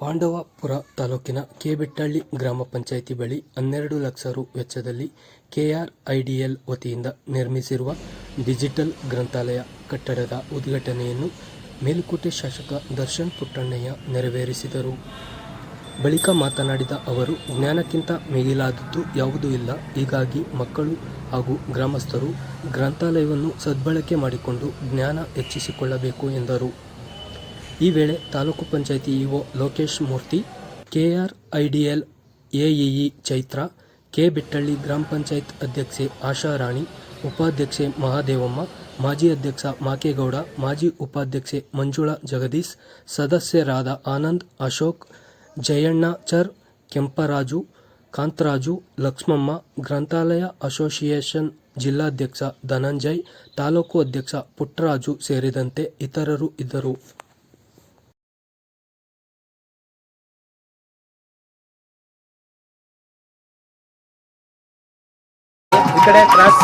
ಪಾಂಡವಪುರ ತಾಲೂಕಿನ ಕೆಬೆಟ್ಟಳ್ಳಿ ಗ್ರಾಮ ಪಂಚಾಯಿತಿ ಬಳಿ ಹನ್ನೆರಡು ಲಕ್ಷ ರು ವೆಚ್ಚದಲ್ಲಿ ಕೆಆರ್ಐಡಿಎಲ್ ವತಿಯಿಂದ ನಿರ್ಮಿಸಿರುವ ಡಿಜಿಟಲ್ ಗ್ರಂಥಾಲಯ ಕಟ್ಟಡದ ಉದ್ಘಾಟನೆಯನ್ನು ಮೇಲುಕೋಟೆ ಶಾಸಕ ದರ್ಶನ್ ಪುಟ್ಟಣ್ಣಯ್ಯ ನೆರವೇರಿಸಿದರು. ಬಳಿಕ ಮಾತನಾಡಿದ ಅವರು, ಜ್ಞಾನಕ್ಕಿಂತ ಮಿಗಿಲಾದದ್ದು ಯಾವುದೂ ಇಲ್ಲ. ಹೀಗಾಗಿ ಮಕ್ಕಳು ಹಾಗೂ ಗ್ರಾಮಸ್ಥರು ಗ್ರಂಥಾಲಯವನ್ನು ಸದ್ಬಳಕೆ ಮಾಡಿಕೊಂಡು ಜ್ಞಾನ ಹೆಚ್ಚಿಸಿಕೊಳ್ಳಬೇಕು ಎಂದರು. ಈ ವೇಳೆ taluk panchayat EO Lokesh Murthy KRIDL AEE Chaitra, K Bittalli ಗ್ರಾಮ ಪಂಚಾಯತ್ ಅಧ್ಯಕ್ಷೆ ಆಶಾರಾಣಿ ಉಪಾಧ್ಯಕ್ಷೆ ಮಹಾದೇವಮ್ಮ, ಮಾಜಿ ಅಧ್ಯಕ್ಷ ಮಾಕೇಗೌಡ, ಮಾಜಿ ಉಪಾಧ್ಯಕ್ಷೆ ಮಂಜುಳಾ ಜಗದೀಶ್, ಸದಸ್ಯರಾದ ಆನಂದ್, ಅಶೋಕ್ ಜಯಣ್ಣಚರ್ ಕೆಂಪರಾಜು, ಕಾಂತರಾಜು, ಲಕ್ಷ್ಮಮ್ಮ, ಗ್ರಂಥಾಲಯ ಅಸೋಸಿಯೇಷನ್ ಜಿಲ್ಲಾಧ್ಯಕ್ಷ ಧನಂಜಯ್, ತಾಲೂಕು ಅಧ್ಯಕ್ಷ ಪುಟ್ಟರಾಜು ಸೇರಿದಂತೆ ಇತರರು ಇದ್ದರು. ಈ ಕಡೆ ಕ್ರಾಸ್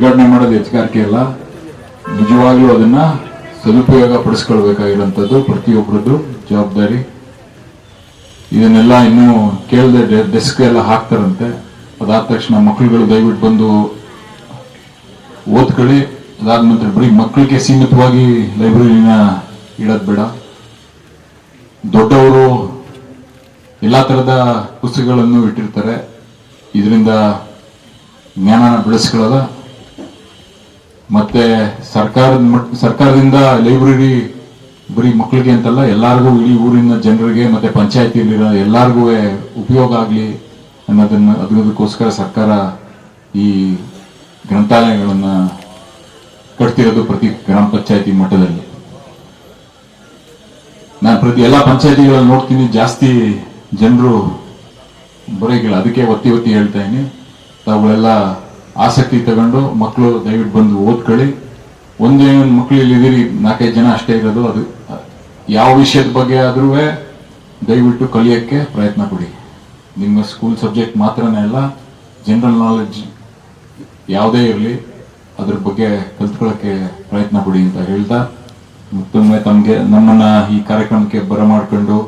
ಉದ್ಘಾಟನೆ ಮಾಡೋದು ಹೆಚ್ಚುಗಾರಿಕೆ ಅಲ್ಲ. ನಿಜವಾಗ್ಲೂ ಅದನ್ನ ಸದುಪಯೋಗ ಪಡಿಸ್ಕೊಳ್ಬೇಕಾಗಿರುವಂತದ್ದು ಪ್ರತಿಯೊಬ್ಬರದ್ದು ಜವಾಬ್ದಾರಿ. ಇದನ್ನೆಲ್ಲ ಇನ್ನೂ ಕೇಳದೆ ಡೆಸ್ಕ್ ಎಲ್ಲ ಹಾಕ್ತಾರಂತೆ. ಅದಾದ ತಕ್ಷಣ ಮಕ್ಕಳುಗಳು ದಯವಿಟ್ಟು ಬಂದು ಓದ್ಕೊಳ್ಳಿ. ಅದಾದ ನಂತರ ಬರೀ ಮಕ್ಕಳಿಗೆ ಸೀಮಿತವಾಗಿ ಲೈಬ್ರರಿನ ಇಡೋದು ಬೇಡ. ದೊಡ್ಡವರು ಎಲ್ಲಾ ತರದ ಪುಸ್ತಕಗಳನ್ನು ಇಟ್ಟಿರ್ತಾರೆ. ಇದರಿಂದ ಜ್ಞಾನನ ಬೆಳೆಸ್ಕೊಳ್ಳೋದ ಮತ್ತೆ ಸರ್ಕಾರದ ಸರ್ಕಾರದಿಂದ ಲೈಬ್ರರಿ ಬರೀ ಮಕ್ಕಳಿಗೆ ಅಂತಲ್ಲ, ಎಲ್ಲರಿಗೂ ಇಡೀ ಊರಿನ ಜನರಿಗೆ ಮತ್ತೆ ಪಂಚಾಯತಿಯಲ್ಲಿರೋ ಎಲ್ಲರಿಗೂ ಉಪಯೋಗ ಆಗಲಿ ಅನ್ನೋದನ್ನ ಅದರದಕ್ಕೋಸ್ಕರ ಸರ್ಕಾರ ಈ ಗ್ರಂಥಾಲಯಗಳನ್ನು ಕಟ್ತಿರೋದು ಪ್ರತಿ ಗ್ರಾಮ ಪಂಚಾಯತಿ ಮಟ್ಟದಲ್ಲಿ. ನಾನು ಪ್ರತಿ ಎಲ್ಲ ಪಂಚಾಯತಿಗಳಲ್ಲಿ ನೋಡ್ತೀನಿ, ಜಾಸ್ತಿ ಜನರು ಬರೋಗಿಲ್ಲ ಅದಕ್ಕೆ ಒತ್ತಿ ಒತ್ತಿ ಹೇಳ್ತಾ ಇದ್ದೀನಿ. ತಾವುಗಳೆಲ್ಲ ಆಸಕ್ತಿ ತಗೊಂಡು ಮಕ್ಕಳು ದಯವಿಟ್ಟು ಬಂದು ಓದ್ಕೊಳ್ಳಿ. ಒಂದೇ ಒಂದು ಮಕ್ಕಳು ಇಲ್ಲಿದ್ದೀರಿ ನಾಲ್ಕೈದು ಜನ ಅಷ್ಟೇ ಇರೋದು, ಅದು ಯಾವ ವಿಷಯದ ಬಗ್ಗೆ ಆದ್ರೂ ದಯವಿಟ್ಟು ಕಲಿಯೋಕ್ಕೆ ಪ್ರಯತ್ನ ಕೊಡಿ ನಿಮ್ಮ ಸ್ಕೂಲ್ ಸಬ್ಜೆಕ್ಟ್ ಮಾತ್ರನೇ ಅಲ್ಲ ಜನರಲ್ ನಾಲೆಡ್ಜ್ ಯಾವುದೇ ಇರಲಿ, ಅದ್ರ ಬಗ್ಗೆ ಕಲ್ತ್ಕೊಳ್ಳೋಕ್ಕೆ ಪ್ರಯತ್ನ ಕೊಡಿ ಅಂತ ಹೇಳ್ತಾ ಮತ್ತೊಮ್ಮೆ ತಮಗೆ, ನಮ್ಮನ್ನು ಈ ಕಾರ್ಯಕ್ರಮಕ್ಕೆ ಬರಮಾಡ್ಕೊಂಡು